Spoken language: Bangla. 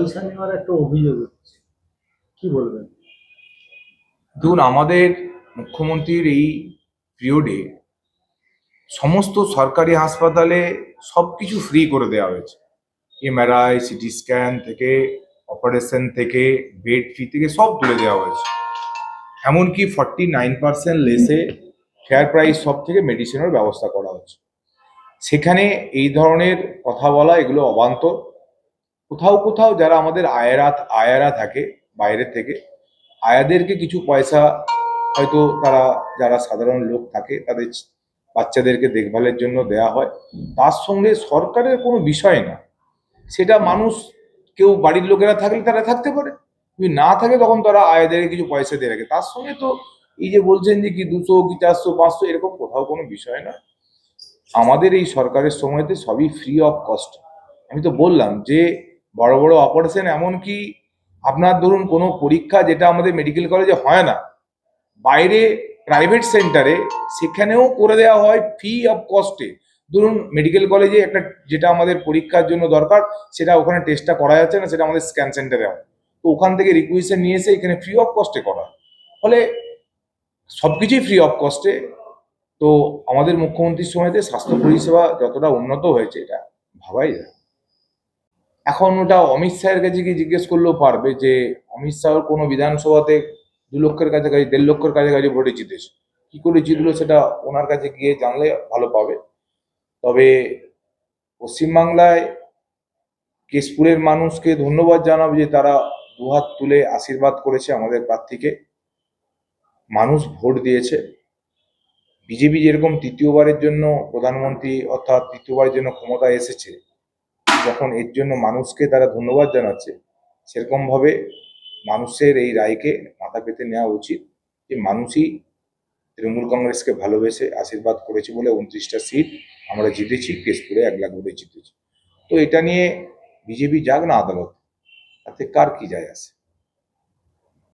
পয়সা নেওয়ার একটা অভিযোগ হচ্ছে কি বলবেন? দেখুন, আমাদের মুখ্যমন্ত্রীর এই পিরিয়ডে সমস্ত সরকারি হাসপাতালে সব কিছু ফ্রি করে দেওয়া হয়েছে। এমআরআই সিটি স্ক্যান থেকে অপারেশন থেকে বেড ফি থেকে সব তুলে দেওয়া হয়েছে। এমনকি ফর্টি নাইন পার্সেন্ট লেসে ফেয়ার প্রাইস সব থেকে মেডিসিনের ব্যবস্থা করা হচ্ছে। সেখানে এই ধরনের কথা বলা, এগুলো অবান্তর। কোথাও কোথাও যারা আমাদের আয়েরা আয়ারা থাকে বাইরে থেকে, আয়াদেরকে কিছু পয়সা হয়তো তারা, যারা সাধারণ লোক থাকে, তাদের বাচ্চাদেরকে দেখভালের জন্য দেয়া হয়। তার সঙ্গে সরকারের কোনো বিষয় না। সেটা মানুষ, কেউ বাড়ির লোকেরা থাকলে তারা থাকতে পারে। যদি না থাকে তখন তারা আয়াদেরকে কিছু পয়সা দিয়ে রাখে। তার সঙ্গে তো এই যে বলছেন যে কি দুশো, কি চারশো, পাঁচশো, এরকম কোথাও কোনো বিষয় না। আমাদের এই সরকারের সময়তে সবই ফ্রি অফ কস্ট আমি তো বললাম যে বড় বড় অপারেশন এমনকি আপনার ধরুন কোনো পরীক্ষা যেটা আমাদের মেডিকেল কলেজে হয় না, বাইরে প্রাইভেট সেন্টারে সেখানেও করে দেওয়া হয় ফ্রি অফ কস্টে ধরুন মেডিকেল কলেজে একটা যেটা আমাদের পরীক্ষার জন্য দরকার, সেটা ওখানে টেস্টটা করা যাচ্ছে না, সেটা আমাদের স্ক্যান সেন্টারে হয়। তো ওখান থেকে রিকুইশন নিয়ে এসে এখানে ফ্রি অফ কস্টে করা। ফলে সবকিছুই ফ্রি অফ কস্টে তো আমাদের মুখ্যমন্ত্রীর সময়তে স্বাস্থ্য পরিষেবা যতটা উন্নত হয়েছে এটা ভাবাই যায়। এখন ওটা অমিত শাহের কাছে গিয়ে জিজ্ঞেস করলেও পারবে যে, অমিত শাহর কোনো বিধানসভাতে দু লক্ষের কাছাকাছি, দেড় লক্ষের কাছাকাছি ভোটে জিতেছে। কি করে জিতলো সেটা ওনার কাছে গিয়ে জানলে ভালো পাবে। তবে পশ্চিমবাংলায় কেশপুরের মানুষকে ধন্যবাদ জানাব যে তারা দুহাত তুলে আশীর্বাদ করেছে আমাদের প্রার্থীকে। মানুষ ভোট দিয়েছে। বিজেপি যেরকম তৃতীয়বারের জন্য প্রধানমন্ত্রী অর্থাৎ তৃতীয়বারের জন্য ক্ষমতায় এসেছে যখন এর জন্য মানুষকে তারা ধন্যবাদ জানাচ্ছে, সেরকমভাবে মানুষের এই রায়কে মাথা পেতে নেওয়া উচিত যে মানুষই তৃণমূল কংগ্রেসকে ভালোবেসে আশীর্বাদ করেছে বলে উনত্রিশটা সিট আমরা জিতেছি, কেশপুরে এক লাখ ভোটে জিতেছি। তো এটা নিয়ে বিজেপি যাক না আদালত, তাতে কার কি যায় আসে